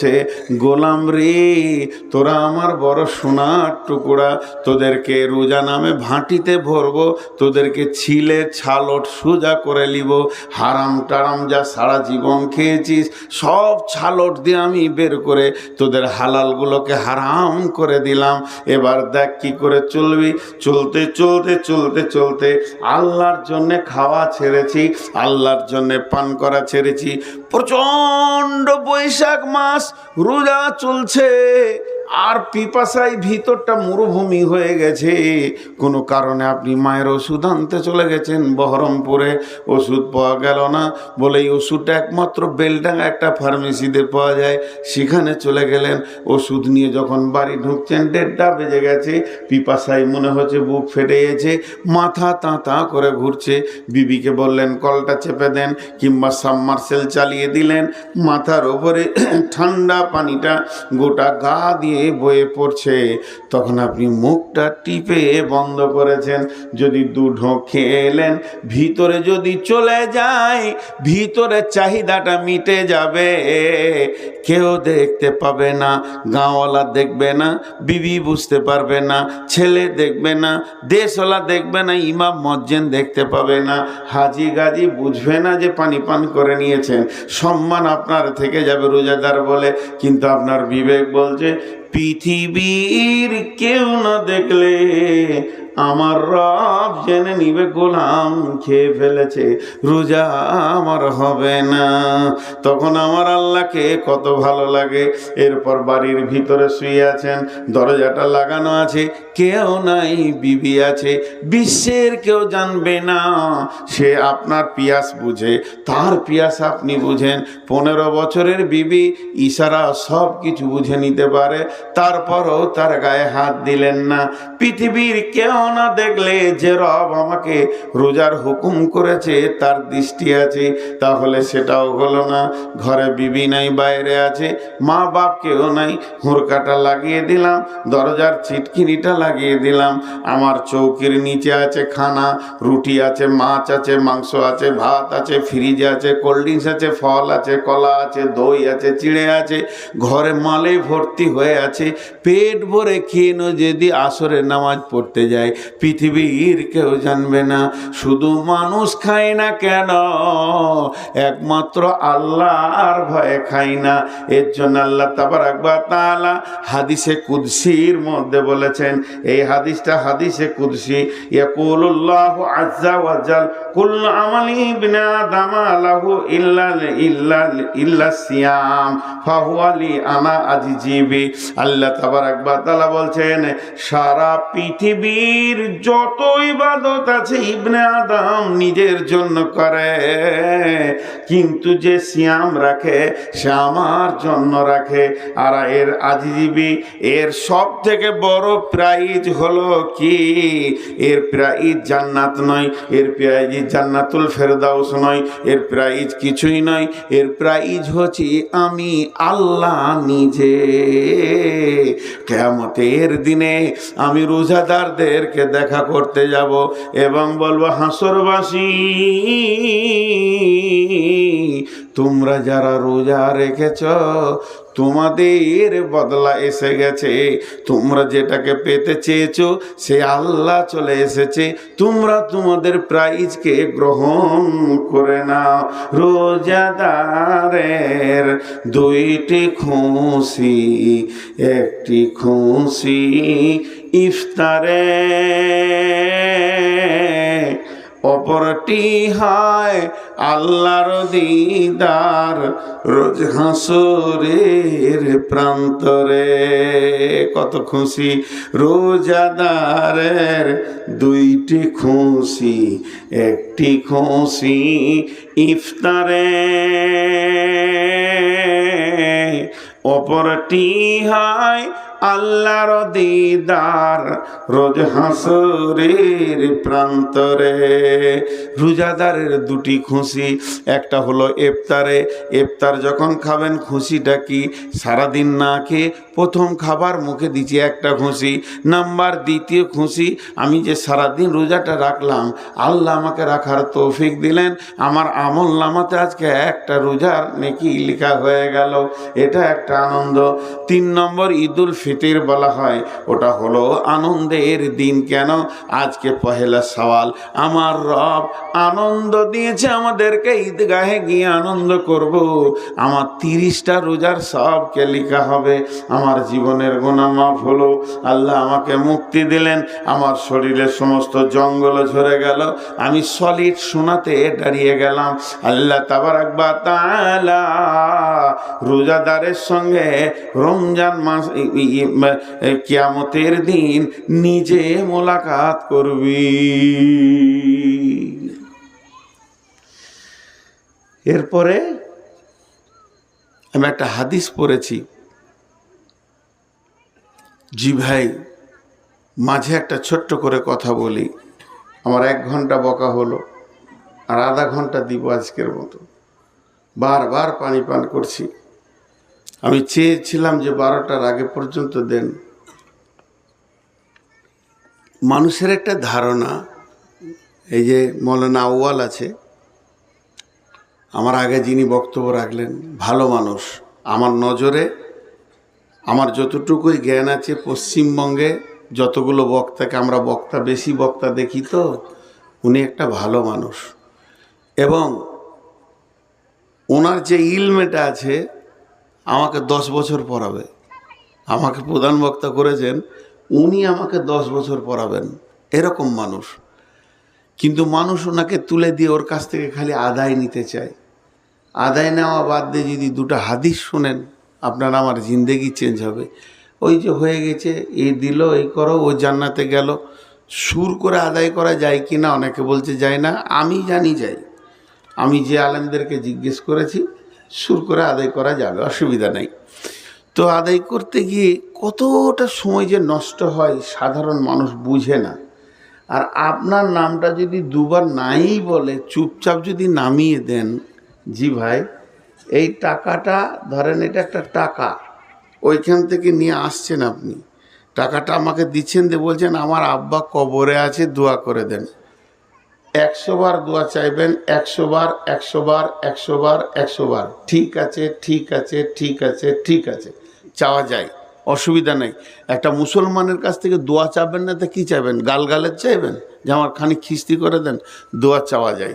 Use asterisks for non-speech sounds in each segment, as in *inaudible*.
সে গোলাম রে, তোরা আমার বড় সোনার টুকরা, তোদেরকে রোজা নামে ভাঁটিতে ভরবো, তোদেরকে ছিলে ছালট সোজা করে নিব, হারাম টারাম যা সারা জীবন খেয়েছিস, সব ছালট দিয়ে আমি বের করে তোদের হালালগুলোকে হারাম করে দিলাম। এবার দেখ কি করে চলবি। চলতে চলতে চলতে চলতে আল্লাহর জন্যে খাওয়া ছেড়েছি, আল্লাহর জন্যে পান করা ছেড়েছি। প্রচণ্ড বৈশাখ মাস রোজা চলছে। আর পিপাসায় ভিতরটা মরুভূমি হয়ে গেছে। কোনো কারণে আপনি মায়ের ওষুধ আনতে চলে গেছেন বহরমপুরে। ওষুধ পাওয়া গেল না বলে এই ওষুধটা একমাত্র বেলডাঙ্গা একটা ফার্মেসিতে পাওয়া যায়। সেখানে চলে গেলেন। ওষুধ নিয়ে যখন বাড়ি ঢুকছেন, দেড়টা বেজে গেছে। পিপাসায় মনে হচ্ছে বুক ফেটে গেছে। মাথা তা তা করে ঘুরছে। বিবিকে বললেন, কলটা চেপে দেন কিংবা সাবমার্সেল চালিয়ে দিলেন। মাথার ওপরে *clears throat* ঠান্ডা পানিটা গোটা গা দিয়ে বয়ে পড়ছে, তখন আপনি মুখটা টিপে বন্ধ করেছেন। যদি দু ঢোক খেয়ে এলেন ভিতরে যদি চলে যায়, ভিতরে চাহিদাটা মিটে যাবে। কেউ দেখতে পাবে না, গাঁওয়ালা দেখবে না, বিবি বুঝতে পারবে না, ছেলে দেখবে না, দেশওয়ালা দেখবে না, ইমাম মজ্জেন দেখতে পাবে না। হাজি গাজি বুঝবে না যে পানি পান করে নিয়েছেন। সম্মান আপনার থেকে যাবে রোজাদার বলে, কিন্তু আপনার বিবেক বলছে পৃথিবীর কেউ না দেখলে আমার রব জেনে নিবে গোলাম, খেয়ে ফেলেছে, রোজা আমার হবে না। তখন আমার আল্লাহকে কত ভালো লাগে। এরপর বাড়ির ভিতরে শুয়ে আছেন, দরজাটা লাগানো আছে, কেউ নাই, বিবি আছে, বিশ্বের কেউ জানবে না। সে আপনার পিয়াস বুঝে, তার পিয়াস আপনি বুঝেন। পনেরো বছরের বিবি ইশারা সব কিছু বুঝে নিতে পারে, তারপরও তার গায়ে হাত দিলেন না। পৃথিবীর কেউ না দেখলে যে রব আমাকে রোজার হুকুম করেছে, তার দৃষ্টি আছে, তাহলে সেটাও হলো না। ঘরে বিবি নাই, বাইরে আছে মা বাপ কেউ নাই। হুড়কাটা লাগিয়ে দিলাম, দরজার চিটকিনিটা লাগিয়ে দিলাম। আমার চৌকির নিচে আছে খানা, রুটি আছে, মাছ আছে, মাংস আছে, ভাত আছে, ফ্রিজ আছে, কোল্ড ড্রিঙ্কস আছে, ফল আছে, কলা আছে, দই আছে, চিড়ে আছে। ঘরে মালে ভর্তি হয়ে আছে। পেট ভরে খেয়ে যদি আসরের নামাজ পড়তে যায়। পৃথিবীর কেউ জানবে না। শুধু মানুষ খায় না কেন? একমাত্র আল্লাহর ভয়ে খাই না। এর জন্য আল্লাহ তাবার একবার তালা হাদিসে কুদসির মধ্যে বলেছেন, এই হাদিসটা হাদিসে কুদসি, ইয়াকুলুল্লাহ আজ্জা ওয়াজাল কুল আমালি ইবনে আদম লাহু ইল্লা সিয়াম, ফাহুয়া লি আনা আজিজিবি। আল্লাহ তাবারাক ওয়া তাআলা বলছেন, সারা পৃথিবীর যত ইবাদত আছে ইবনে আদম নিজের জন্য করে। কিন্তু যে সিয়াম রাখে, সে আমার জন্য রাখে। আর এর আজিজীবী, এর সব থেকে বড় প্রাইজ হলো কি? এর প্রাইজ জান্নাত নয়, এর প্রাইজ জান্নাতুল ফেরদাউস নয়, এর প্রাইজ কিছুই নয়। এর প্রাইজ হচ্ছে, আমি আল্লাহ নিজে। কেমতের দিনে আমি রোজাদারদেরকে দেখা করতে যাব এবং বলব, হাসরবাসী, তোমরা যারা রোজা রেখেছ, তোমাদের বদলা এসে গেছে। তোমরা যেটাকে পেতে চেয়েছো, সে আল্লাহ চলে এসেছে। তোমরা তোমাদের প্রাইজকে গ্রহণ করে নাও। রোজাদারের দুইটি খুশি, একটি খুশি। ইফতারে অপরটি হয় আল্লাহর দিদার রোজ হাসরের প্রান্তরে। কত খুশি রোজাদারের দুইটি খুশি, একটি খুশি ইফতারে। অপরটি হয় আল্লাহর দিদার, রোজ হাসরের প্রান্তরে। রোজাদারের দুটি খুশি, একটা হলো এফতারে। এফতার যখন খাবেন, খুশিটা কি? সারাদিন না খেয়ে প্রথম খাবার মুখে দিচ্ছি একটা খুশি, নাম্বার দ্বিতীয় খুশি, আমি যে সারাদিন রোজাটা রাখলাম, আল্লাহ আমাকে রাখার তৌফিক দিলেন। আমার আমল নামাতে আজকে একটা রোজার নেকি লেখা হয়ে গেল, এটা একটা আনন্দ। তিন নম্বর ঈদুল ফিতির বলা হয়, ওটা হলো আনন্দের দিন কেন? আজকে পহেলা সওয়াল, আমার রব আনন্দ দিয়েছে আমাদেরকে, ঈদগাহে গিয়ে আনন্দ করব। আমার তিরিশটা রোজার সবকে লেখা হবে, আমার জীবনের গোনা মাফ হলো। আল্লাহ আমাকে মুক্তি দিলেন। আমার শরীরের সমস্ত জঙ্গল ঝরে গেল। আমি সলিড সোনাতে দাঁড়িয়ে গেলাম। আল্লাহ তাবার একবার তালা রোজাদারের সঙ্গে রমজান মাস কিয়ামতের দিন নিজে মোলাকাত করবি। এরপরে আমি একটা হাদিস পড়েছি। জি ভাই, মাঝে একটা ছোট্ট করে কথা বলি। আমার এক ঘণ্টা বকা হলো আর আধা ঘণ্টা দিব আজকের মতো। বারবার পানি পান করছি। আমি চেয়েছিলাম যে বারোটার আগে পর্যন্ত দেন। মানুষের একটা ধারণা, এই যে মৌলানা আউয়াল আছে, আমার আগে যিনি বক্তব্য রাখলেন, ভালো মানুষ। আমার নজরে আমার যতটুকুই জ্ঞান আছে পশ্চিমবঙ্গে, যতগুলো বক্তাকে আমরা বক্তা, বেশি বক্তা দেখি তো, উনি একটা ভালো মানুষ। এবং ওনার যে ইলমেটা আছে, আমাকে দশ বছর পড়াবে। আমাকে প্রধান বক্তা করেছেন, উনি আমাকে দশ বছর পড়াবেন। এরকম মানুষ। কিন্তু মানুষ ওনাকে তুলে দিয়ে ওর কাছ থেকে খালি আদায় নিতে চায়। আদায় নেওয়া বাদ দিয়ে যদি দুটো হাদিস শোনেন আপনার আমার জিন্দেগি চেঞ্জ হবে। ওই যে হয়ে গেছে এই দিল এই করো, ও জান্নাতে গেল। সুর করে আদায় করা যায় কি না, অনেকে বলছে যায় না, আমি জানি যাই। আমি যে আলেমদেরকে জিজ্ঞেস করেছি, সুর করে আদায় করা যাবে, অসুবিধা নেই। তো আদায় করতে গিয়ে কতটা সময় যে নষ্ট হয়, সাধারণ মানুষ বুঝে না। আর আপনার নামটা যদি দুবার নাই বলে, চুপচাপ যদি নামিয়ে দেন, জি ভাই এই টাকাটা, ধরেন এটা একটা টাকা, ওইখান থেকে নিয়ে আসছেন আপনি। টাকাটা আমাকে দিচ্ছেন দিয়ে বলছেন, আমার আব্বা কবরে আছে, দোয়া করে দেন। একশো বার দোয়া চাইবেন, একশো বার একশো বার একশো বার একশো বার। ঠিক আছে ঠিক আছে ঠিক আছে ঠিক আছে। চাওয়া যায়, অসুবিধা নেই। একটা মুসলমানের কাছ থেকে দোয়া চাবেন না, তো কী চাইবেন? গালগালের চাইবেন? যে আমার খানিক খিস্তি করে দেন, দোয়া চাওয়া যায়।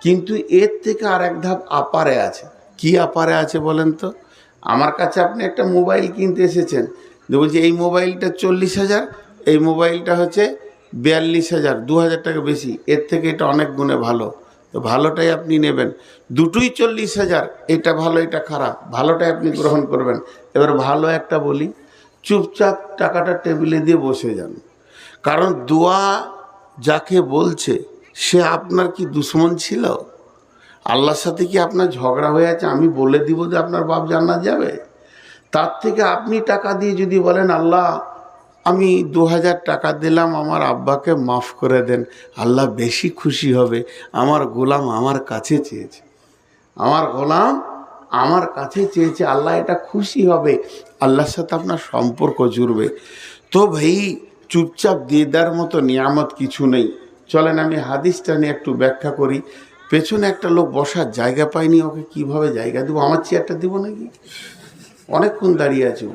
কিন্তু এর থেকে আর এক ধাপ আপারে আছে। কি আপারে আছে বলেন তো? আমার কাছে আপনি একটা মোবাইল কিনতে এসেছেন। বলছি, এই মোবাইলটা চল্লিশ হাজার, এই মোবাইলটা হচ্ছে বিয়াল্লিশ হাজার, দু হাজার টাকা বেশি। এর থেকে এটা অনেক গুণে ভালো। তো ভালোটাই আপনি নেবেন। দুটোই চল্লিশ হাজার, এটা ভালো, এটা খারাপ। ভালোটাই আপনি গ্রহণ করবেন। এবার ভালো একটা বলি, চুপচাপ টাকাটা টেবিলে দিয়ে বসে যান। কারণ দোয়া যাকে বলছে, সে আপনার কি দুশ্মন ছিল? আল্লাহর সাথে কি আপনার ঝগড়া হয়ে আছে? আমি বলে দিব যে আপনার বাপ জান্নাত যাবে। তার থেকে আপনি টাকা দিয়ে যদি বলেন, আল্লাহ, আমি দু হাজার টাকা দিলাম, আমার আব্বাকে মাফ করে দেন। আল্লাহ বেশি খুশি হবে। আমার গোলাম আমার কাছে চেয়েছে। আমার গোলাম আমার কাছে চেয়েছে। আল্লাহ এটা খুশি হবে। আল্লাহর সাথে আপনার সম্পর্ক জুড়বে। তো ভাই, চুপচাপ দিয়ে দেওয়ার মতো নিয়ামত কিছু নেই। চলেন, আমি হাদিসটা নিয়ে একটু ব্যাখ্যা করি। পেছনে একটা লোক বসার জায়গা পায়নি, ওকে কীভাবে জায়গা দেবো? আমার চেয়ারটা দেবো নাকি? অনেকক্ষণ দাঁড়িয়ে আছে।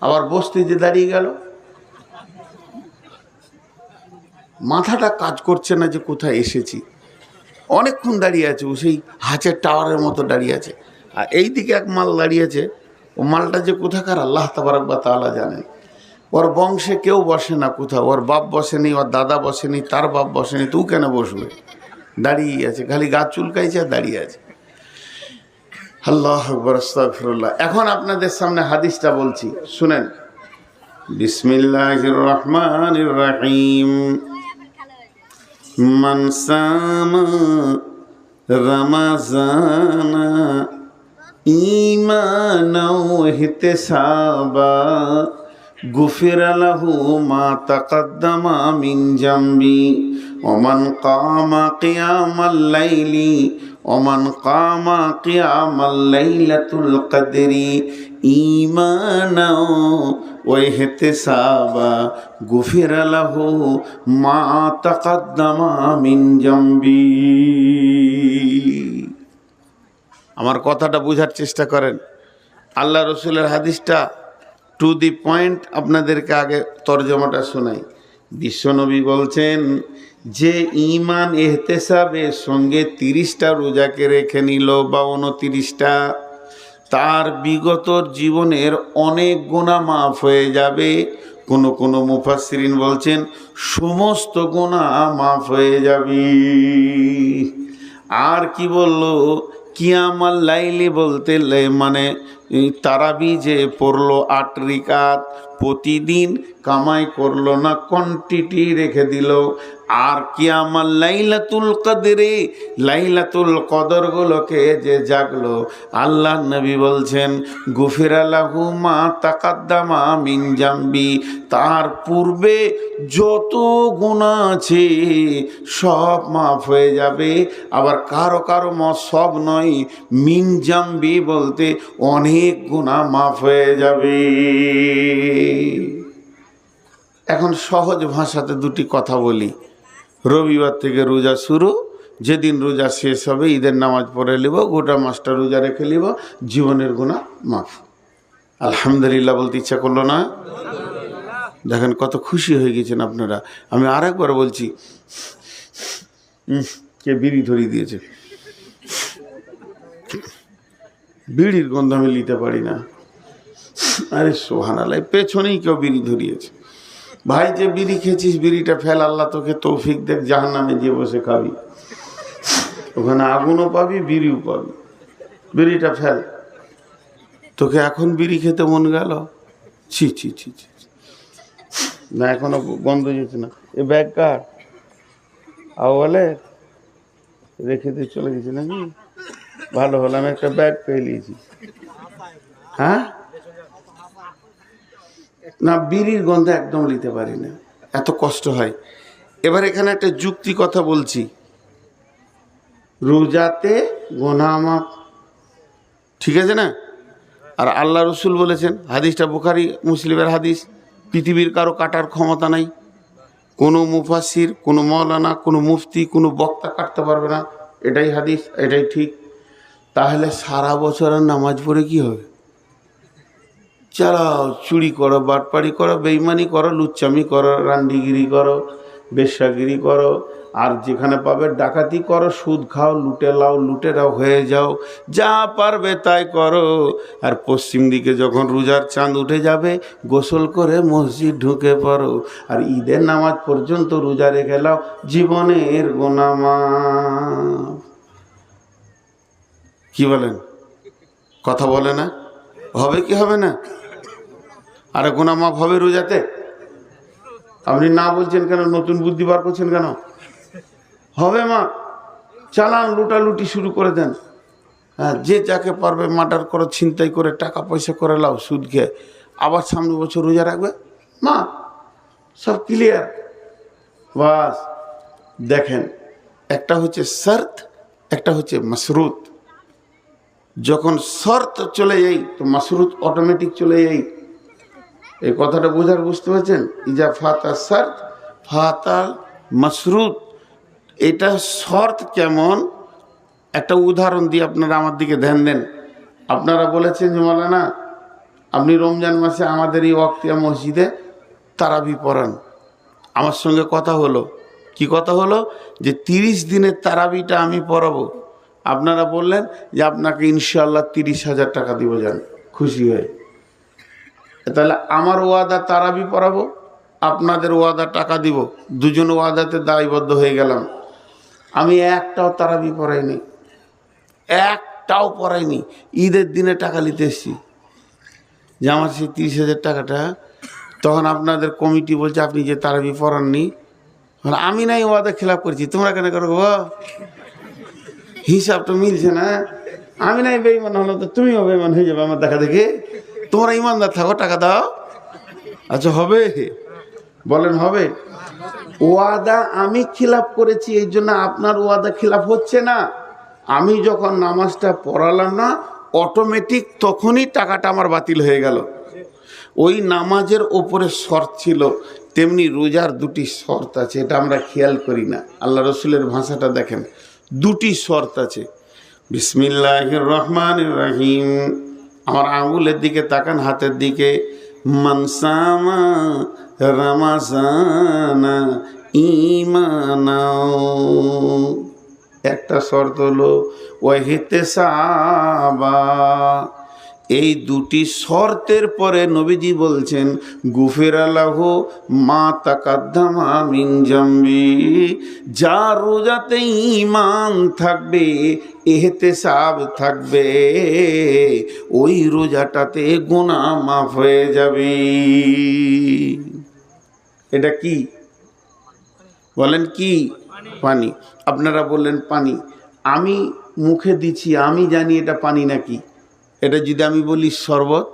আবার বসতে যে দাঁড়িয়ে গেল। মাথাটা কাজ করছে না যে কোথায় এসেছি। অনেকক্ষণ দাঁড়িয়ে আছে ও, সেই হাঁচের টাওয়ারের মতো দাঁড়িয়ে আছে। আর এই দিকে এক মাল দাঁড়িয়ে আছে। ও মালটা যে কোথাকার আল্লাহ তাবারাক বা তাআলা জানেন ওর বংশে কেউ বসে না কোথাও। ওর বাপ বসেনি, ওর দাদা বসেনি, তার বাপ বসেনি তুই কেন বসবে? দাঁড়িয়ে আছে, খালি গাছ চুলকাইছে আর দাঁড়িয়ে আছে। আল্লাহ আকবর আস্তাফিরুল্লাহ এখন আপনাদের সামনে হাদিসটা বলছি, শুনেন। বিসমিল্লাহ রহমান রাহিম মনসামা রমাজানা ইমানও হিতে সাবা غفر له ما تقدم من جنبي ومن قام قيام الليل ومن قام قيام الليلة القدر إيمانا واحتسابا غفر له ما تقدم من جنبي আমার কথাটা বোঝার চেষ্টা করেন আল্লাহ রসুলের হাদিসটা টু দি পয়েন্ট আপনাদেরকে আগে তর্জমাটা শোনাই। বিশ্বনবী বলছেন, যে ইমান এহতেসাবের সঙ্গে তিরিশটা রোজাকে রেখে নিল বা উনতিরিশটা, তার বিগত জীবনের অনেক গোনা মাফ হয়ে যাবে। কোনো কোনো মুফাসসিরিন বলছেন, সমস্ত গোনা মাফ হয়ে যাবে। আর কি বলল? কিয়ামাল লাইলি বলতে মানে তারাবি যে পড়ল আট রিকাত প্রতিদিন কামাই করল না কোয়ান্টিটি রেখে দিল। আর কি আমার লাইলাতুল কদরে, লাইলাতুল কদরগুলোকে যে জাগলো আল্লাহ নবী বলছেন গুফিরালাহু মা তাকাদ্দামা মিন জাম্বি তার পূর্বে যত গুণা আছে সব মাফ হয়ে যাবে। আবার কারও কারও মত সব নয়, মিন জাম্বি বলতে অনেক গুণা মাফ হয়ে যাবে। এখন সহজ ভাষাতে দুটি কথা বলি। রবিবার থেকে রোজা শুরু। যেদিন রোজা শেষ হবে ঈদের নামাজ পড়ে নিব গোটা মাসটা রোজা রেখে নিব জীবনের গুণা মাফ। আলহামদুলিল্লাহ বলতে ইচ্ছা করল না? দেখেন কত খুশি হয়ে গেছেন আপনারা। আমি আরেকবার বলছি উম, কে বিড়ি ধরিয়ে দিয়েছে? বিড়ির গন্ধ আমি নিতে পারি না। আরে সোহান আলাই পেছনেই কেউ বিড়ি ধরিয়েছে। ভাই, যে বিড়ি খেয়েছিস, বিড়িটা ফেল, আল্লাহ তোকে তৌফিক দেখ জাহান নামে যে বসে খাবি। ওখানে আগুনও পাবি, বিড়িও পাবি। বিড়িটা ফেল। তোকে এখন বিড়ি খেতে মন গেল? ছি ছি ছি ছি। না, এখনও বন্ধ হয়েছে না। এ ব্যাগ কার? বলে রেখে দিয়ে চলে গেছে নাকি? ভালো হলো, আমি একটা ব্যাগ পেয়ে নিয়েছি। হ্যাঁ? না, বিড়ির গন্ধ একদম নিতে পারি না। এত কষ্ট হয়। এবার এখানে একটা যুক্তি কথা বলছি। রোজাতে গোনামাপ, ঠিক আছে না? আর আল্লাহ রসুল বলেছেন, হাদিসটা বুখারি, মুসলিমের হাদিস, পৃথিবীর কারও কাটার ক্ষমতা নাই। কোনো মুফাসির কোনো মৌলানা কোনো মুফতি, কোনো বক্তা কাটতে পারবে না। এটাই হাদিস, এটাই ঠিক। তাহলে সারা বছর আর নামাজ পড়ে কি হবে? চালাও চুরি করো, বাটপাড়ি করো, বেইমানি করো, লুচ্চামি করো, রান্ডিগিরি করো, বেশ্যাগিরি করো, আর যেখানে পাবে ডাকাতি করো, সুদ খাও, লুটে লাও, লুটেরাও হয়ে যাও, যা পারবে তাই করো। আর পশ্চিম দিকে যখন রোজার চাঁদ উঠে যাবে, গোসল করে মসজিদ ঢুকে পড়ো। আর ঈদের নামাজ পর্যন্ত রোজা রেখে লাও, জীবনের গোনামা কি বলেন? কথা বলে না? হবে কি হবে না? আরে গোনা মাফ হবে রোজাতে? আপনি না বলছেন কেন? নতুন বুদ্ধি বার করছেন কেন? হবে মা। চালান, লুটালুটি শুরু করে দেন। হ্যাঁ যে যাকে পারবে মার্ডার করে, ছিনতাই করে, টাকা পয়সা করে লাও, সুদ খেয়ে। আবার সামনে বছর রোজা রাখবে? মা, সব ক্লিয়ার বাস, দেখেন, একটা হচ্ছে শর্ত, একটা হচ্ছে মসরুত। যখন শর্ত চলে যাই তো মাসরুত অটোমেটিক চলে যাই এই কথাটা বোঝার বুঝতে পারছেন? ইজা ফাতা শর্ত ফাতাল মাসরুত। এটা শর্ত কেমন? একটা উদাহরণ দিয়ে আপনারা আমার দিকে ধ্যান দেন। আপনারা বলেছেন যে না আপনি রমজান মাসে আমাদের এই অক্তিয়া মসজিদে তারাবি পড়ান। আমার সঙ্গে কথা হলো। কি কথা হলো? যে, তিরিশ দিনের তারাবিটা আমি পড়াবো। আপনারা বললেন যে, আপনাকে ইনশাল্লাহ তিরিশ হাজার টাকা দিব যান খুশি হয়ে। তাহলে আমার ওয়াদা তারাবি পড়াবো আপনাদের ওয়াদা টাকা দিব দুজন ওয়াদাতে দায়বদ্ধ হয়ে গেলাম। আমি একটাও তারাবি পড়াইনি একটাও পড়াইনি ঈদের দিনে টাকা নিতে এসছি। যে আমার সেই তিরিশ হাজার টাকাটা তখন আপনাদের কমিটি বলছে আপনি যে তারাবি পড়াননি বলে, আমি নাই ওয়াদা খেলাপ করেছি তোমরা কেন করো গো? হিসাবটা মিলছে না। আমি নাই বেইমান হলো তো তুমিও বেইমান হয়ে যাবে আমার দেখা দেখে। তোমরা ইমানদার থাকো, টাকা দাও। আচ্ছা হবে? বলেন, হবে? ওয়াদা আমি খিলাফ করেছি, এই জন্য আপনার ওয়াদা খিলাফ হচ্ছে না। আমি যখন নামাজটা পড়ালাম না অটোমেটিক তখনই টাকাটা আমার বাতিল হয়ে গেল। ওই নামাজের ওপরে শর্ত ছিল, তেমনি রোজার দুটি শর্ত আছে, এটা আমরা খেয়াল করি না। আল্লাহ রসুলের ভাষাটা দেখেন, দুটি শর্ত আছে। বিসমিল্লাহ রহমান রাহিম। আমার আঙুলের দিকে তাকান হাতের দিকে মানসামা রামাসানা ইমানাও একটা শর্ত হলো ওয়াহিতে সাবা এই দুটি শর্তের পরে নবীজি বলছেন গুফের আলাহ মা তাকাদ্দামা মিন যার রোজাতে ইমান থাকবে এহেতে সাব থাকবে, ওই রোজাটাতে গোনা মাফ হয়ে যাবে। এটা কি? বলেন কি? পানি। আপনারা বললেন পানি। আমি মুখে দিচ্ছি, আমি জানি এটা পানি নাকি? এটা যদি আমি বলি শরবত,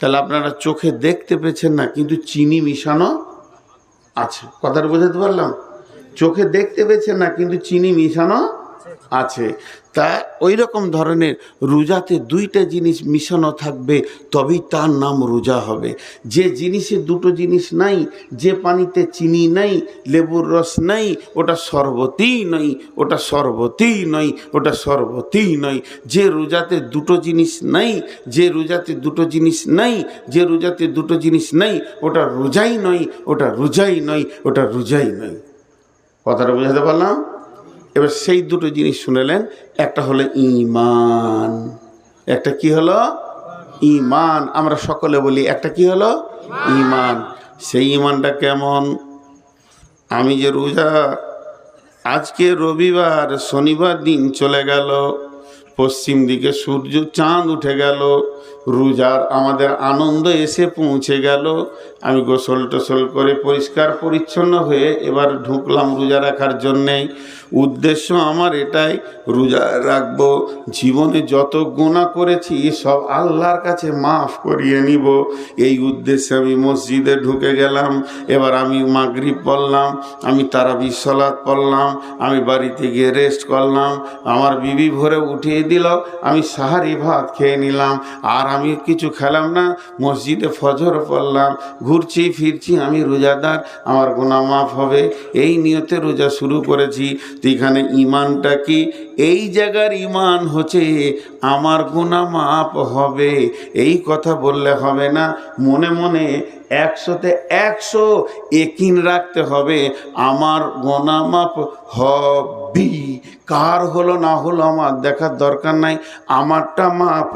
তাহলে আপনারা চোখে দেখতে পেয়েছেন না, কিন্তু চিনি মিশানো আছে। কথাটা বোঝাতে পারলাম? চোখে দেখতে পেয়েছেন না, কিন্তু চিনি মিশানো আছে। তা ওই রকম ধরনের রোজাতে দুইটা জিনিস মিশানো থাকবে, তবেই তার নাম রোজা হবে। যে জিনিসে দুটো জিনিস নাই, যে পানিতে চিনি নাই, লেবুর রস নাই, ওটা শরবতই নয়, ওটা শরবতই নয়, ওটা শরবতই নয়। যে রোজাতে দুটো জিনিস নাই, যে রোজাতে দুটো জিনিস নাই, যে রোজাতে দুটো জিনিস নাই, ওটা রোজাই নয়, ওটা রোজাই নয়, ওটা রোজাই নয়। কথাটা বোঝাতে পারলাম? এবার সেই দুটো জিনিস শুনেলেন, একটা হলো ইমান একটা কি হলো? ইমান আমরা সকলে বলি, একটা কি হলো? ইমান সেই ইমানটা কেমন? আমি যে রোজা, আজকে রবিবার, শনিবার দিন চলে গেল, পশ্চিম দিকে সূর্য, চাঁদ উঠে গেল, রোজার আমাদের আনন্দ এসে পৌঁছে গেল। আমি গোসল টোসল করে পরিষ্কার পরিচ্ছন্ন হয়ে এবার ঢুকলাম রোজা রাখার জন্যে উদ্দেশ্য আমার এটাই, রোজা রাখব, জীবনে যত গোনা করেছি, সব আল্লাহর কাছে মাফ করিয়ে নিব। এই উদ্দেশ্যে আমি মসজিদে ঢুকে গেলাম, এবার আমি মাগরিব পড়লাম, আমি তারা বিশ্বলাত পড়লাম, আমি বাড়িতে গিয়ে রেস্ট করলাম, আমার বিবি ভরে উঠিয়ে দিল, আমি সাহারি ভাত খেয়ে নিলাম, আর আমি কিছু খেলাম না, মসজিদে ফজর পড়লাম, ঘুরছি ফিরছি, আমি রোজাদার, আমার গোনা মাফ হবে, এই নিয়তে রোজা শুরু করেছি। এখানে ইমানটা কি? এই জায়গার ইমান হচ্ছে, আমার গুণা মাপ হবে। এই কথা বললে হবে না। মনে মনে একশোতে একশো একিন রাখতে হবে। আমার গোনা মাপ হবি। কার হলো না হলো আমার দেখার দরকার নাই। আমারটা মাপ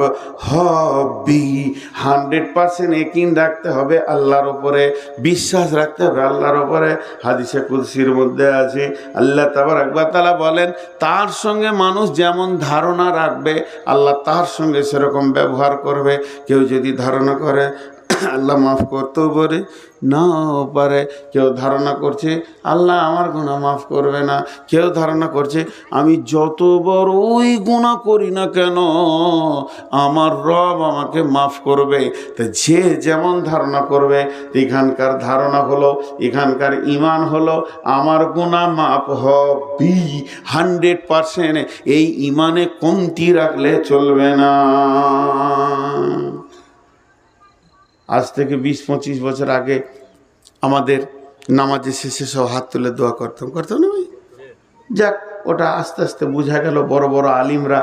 হবি। হান্ড্রেড পার্সেন্ট একিন রাখতে হবে আল্লাহর ওপরে বিশ্বাস রাখতে হবে আল্লাহর ওপরে হাদিসে কুলসির মধ্যে আছে। আল্লাহ তাবার একবার তালা বলেন, তার সঙ্গে মানুষ যেমন ধারণা রাখবে আল্লাহ তার সঙ্গে সেরকম ব্যবহার করবে। কেউ যদি ধারণা করে আল্লাহ মাফ করতেও পারে, নাও পারে। কেউ ধারণা করছে, আল্লাহ আমার গুণা মাফ করবে না। কেউ ধারণা করছে, আমি যত বড়ই গুণা করি না কেন, আমার রব আমাকে মাফ করবে। তা যে যেমন ধারণা করবে, এখানকার ধারণা হলো, এখানকার ইমান হলো, আমার গুণা মাফ হবি হান্ড্রেড পারসেন্ট এই ইমানে কমতি রাখলে চলবে না। আজ থেকে বিশ, পঁচিশ বছর আগে আমাদের নামাজের শেষে সব হাত তুলে দোয়া করতাম। করতাম না ভাই? যাক, ওটা আস্তে আস্তে বোঝা গেল, বড় বড় আলিমরা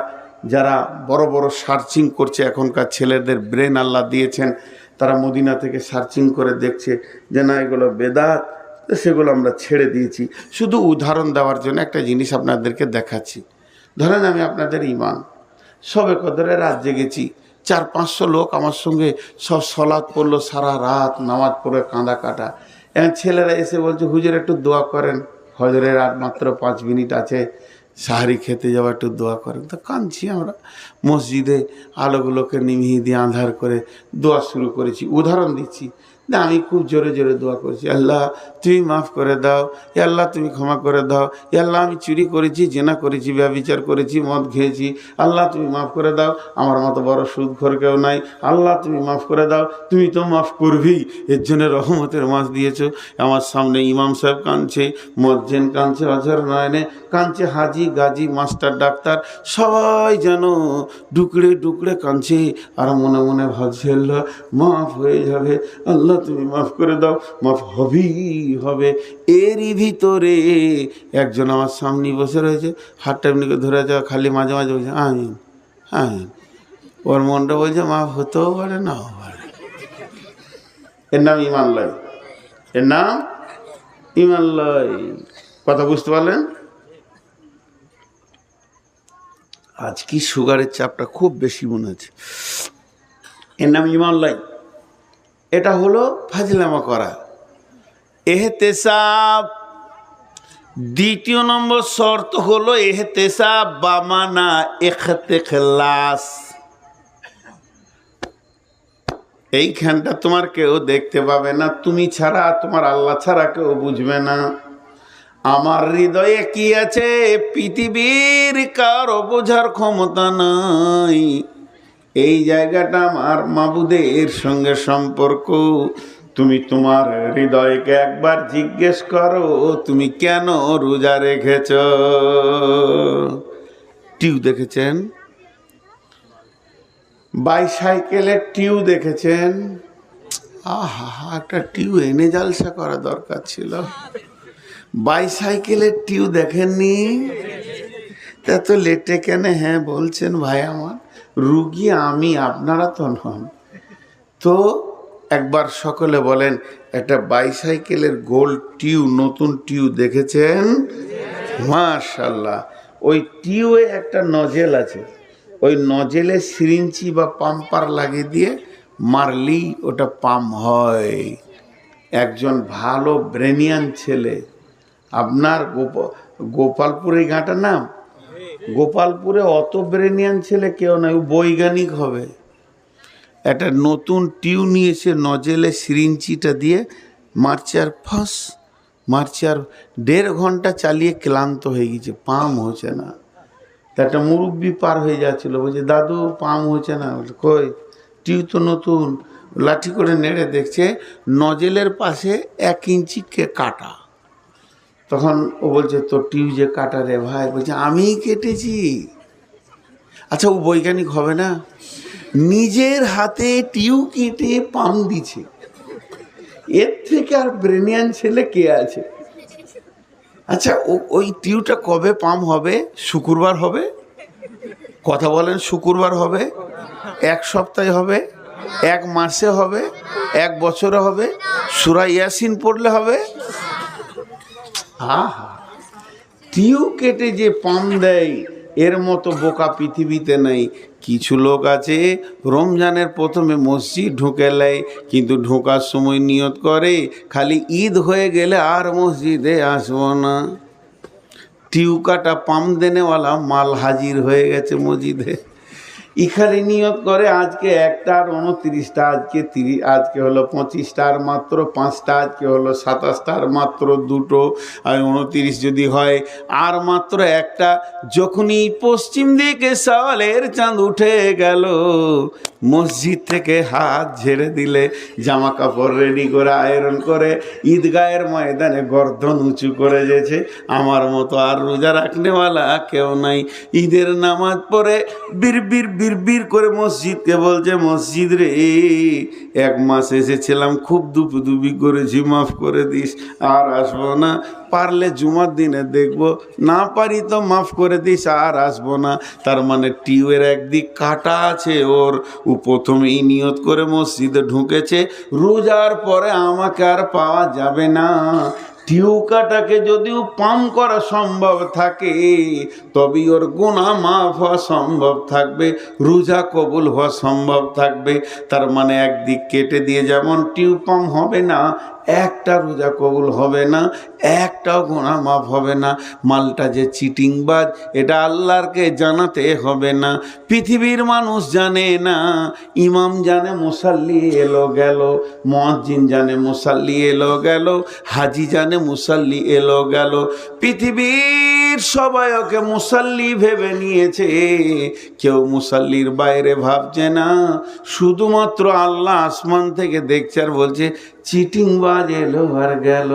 যারা বড় বড় সার্চিং করছে, এখনকার ছেলেদের ব্রেন আল্লাহ দিয়েছেন, তারা মদিনা থেকে সার্চিং করে দেখছে যে না, এগুলো বেদাত সেগুলো আমরা ছেড়ে দিয়েছি। শুধু উদাহরণ দেওয়ার জন্য একটা জিনিস আপনাদেরকে দেখাচ্ছি। ধরেন আমি আপনাদের ইমান সবে কদরে রাত জেগেছি চার, পাঁচশো লোক আমার সঙ্গে সব সলাদ পড়ল, সারা রাত নামাজ পড়ে কাঁদা কাটা। ছেলেরা এসে বলছে, হুজুর, একটু দোয়া করেন। হজরের আর মাত্র পাঁচ মিনিট আছে, সাহারি খেতে যাওয়া একটু দোয়া করেন। তো কাঁদছি আমরা। মসজিদে আলোগুলোকে নিভিয়ে দিয়ে আঁধার করে দোয়া শুরু করেছি। উদাহরণ দিচ্ছি না, আমি খুব জোরে জোরে দোয়া করেছি, আল্লাহ তুমি মাফ করে দাও এ আল্লাহ তুমি ক্ষমা করে দাও এ আল্লাহ আমি চুরি করেছি, জেনা করেছি, ব্যবচার করেছি, মদ খেয়েছি, আল্লাহ তুমি মাফ করে দাও, আমার মতো বড় সুদ ঘর কেউ নাই, আল্লাহ তুমি মাফ করে দাও, তুমি তো মাফ করবি এর জন্য রহমতের মাছ দিয়েছ, আমার সামনে ইমাম সাহেব কাঁদছে, মজ্জেন কাঁদছে, অঝর নয়নে কাঁদছে, হাজি, গাজী, মাস্টার, ডাক্তার, সবাই যেন ডুকড়ে ডুকড়ে কাঁদছে, আর মনে মনে ভাবছে, আল্লাহ, মাফ হয়ে যাবে, আল্লাহ তুমি মাফ করে দাও, মাফ হবেই, হবে। এরই ভিতরে একজন আমার সামনে বসে রয়েছে, হাতটা এমনি ধরে যাওয়া খালি মাঝে মাঝে বলছে আমিন আমিন ওর মনটা বলছে মাফ হতেও পারে, নাও পারে। এর নাম ইমান লয়। এর নাম ইমান কথা বুঝতে পারলেন? আজ কি সুগারের চাপটা খুব বেশি মনে হচ্ছে। এর নাম ইমান লাই এটা হলো ফাজিলামা করা। এহতেসাব, দ্বিতীয় নম্বর শর্ত হলো এহতেসাব বামানা এখতে খেলাস এইখানটা তোমার কেউ দেখতে পাবে না, তুমি ছাড়া, তোমার আল্লাহ ছাড়া কেউ বুঝবে না। আমার হৃদয়ে কি আছে? পৃথিবীর কারও বোঝার ক্ষমতা নাই। এই জায়গাটা আমার মাবুদের সঙ্গে সম্পর্ক। তুমি তোমার হৃদয়কে একবার জিজ্ঞেস করো, তুমি কেন রোজা রেখেছ? টিউ দেখেছেন? বাইসাইকেলের টিউ দেখেছেন? আহা, একটা টিউ এনে জালসা করা দরকার ছিল। বাইসাইকেলের টিউ দেখেননি? তা তো লেটে কেন হ্যাঁ বলছেন ভাই আমার। রুগী আমি, আপনারা তো নন। তো একবার সকলে বলেন, একটা বাইসাইকেলের গোল টিউ, নতুন টিউ দেখেছেন? মাশাল্লাহ ওই টিউয়ে একটা নজেল আছে। ওই নজেলে সিরিঞ্চি বা পাম্পার লাগিয়ে দিয়ে মারলেই ওটা পাম্প হয়। একজন ভালো ব্রেনিয়ান ছেলে। আপনার গোপ, গোপালপুরে গাঁটার নাম? গোপালপুরে অত ব্রেনিয়ান ছেলে কেউ নয় ও বৈজ্ঞানিক হবে। একটা নতুন টিউ নিয়েছে নজেলে সিরিঞ্চিটা দিয়ে মারছে আর ফাঁস, মারছে আর দেড় ঘণ্টা চালিয়ে ক্লান্ত হয়ে গেছে, পাম হচ্ছে না। তা একটা মুরব্বি পার হয়ে যাচ্ছিল, বলছে, দাদু, পাম হচ্ছে না। কই? টিউ তো নতুন। লাঠি করে নেড়ে দেখছে, নজেলের পাশে এক ইঞ্চি কাটা। তখন ও বলছে, তোর টিউ যে কাটা রে ভাই? বলছে আমিই কেটেছি। আচ্ছা ও বৈজ্ঞানিক হবে না। নিজের হাতে টিউ কেটে পাম দিছে। এর থেকে আর ব্রেনিয়ান ছেলে কে আছে? আচ্ছা ওই টিউটা কবে পাম হবে? শুক্রবার হবে? কথা বলেন, শুক্রবার হবে? এক সপ্তাহে হবে? এক মাসে হবে? এক বছরে হবে? সুরা ইয়াসিন পড়লে হবে? হা হা। টিউ কেটে যে পাম দেয়, এর মতো বোকা পৃথিবীতে নেই। কিছু লোক আছে, রমজানের প্রথমে মসজিদ ঢুকে নেয়, কিন্তু ঢোকার সময় নিয়ত করে, খালি ঈদ হয়ে গেলে আর মসজিদে আসব না। টিউ কাটা পাম দেনেওয়ালা মাল হাজির হয়ে গেছে মসজিদে। এখানে নিয়ত করে আজকে একটা আর উনত্রিশটা, আজকে তিরিশ, আজকে হলো পঁচিশটা আর মাত্র পাঁচটা, আজকে হলো সাতাশটা আর মাত্র দুটো। আর উনত্রিশ যদি হয়, আর মাত্র একটা। যখনই পশ্চিম দিকে সওয়ালের চাঁদ উঠে গেল, মসজিদ থেকে হাত ঝেড়ে দিলে, জামা কাপড় রেডি করে আয়রন করে, ঈদগাহের ময়দানে গর্দন উঁচু করে যেছে আমার মতো আর রোজা রাখনেওয়ালা কেউ নাই। ঈদের নামাজ পড়ে বীর বীর বীর বীর করে মসজিদকে বলছে, মসজিদ রে, এক মাস এসেছিলাম, খুব দুপি দুপি করেছি, মাফ করে দিস, আর আসব না। পারলে জুমার দিনে দেখব, না পারি তো মাফ করে দিস, আর আসব না। তার মানে টিউয়ের একদিক কাটা আছে, ওর ও প্রথমেই নিয়ত করে মসজিদে ঢুকেছে। রোজার পরে আমাকে আর পাওয়া যাবে না। টিউকাটাকে যদিও পাম করা সম্ভব থাকে তবে ওর গুণা মাফ হওয়া সম্ভব থাকবে, রোজা কবুল হওয়া সম্ভব থাকবে। তার মানে একদিক কেটে দিয়ে যেমন টিউ পাম হবে না একটা রোজা কবুল হবে না, একটাও গোনা মাফ হবে না। মালটা যে চিটিংবাজ, এটা আল্লাহরকে জানাতে হবে না। পৃথিবীর মানুষ জানে না, ইমাম জানে মুসাল্লি এলো গেল মহাজিন জানে মুসাল্লি এলো গেল, হাজি জানে মুসাল্লি এলো গেল। পৃথিবীর সবাই ওকে মুসাল্লি ভেবে নিয়েছে। কেউ মুসাল্লির বাইরে ভাবছে না, শুধুমাত্র আল্লাহ আসমান থেকে দেখছে আর বলছে চিটিং বাজ এলো আর গেল।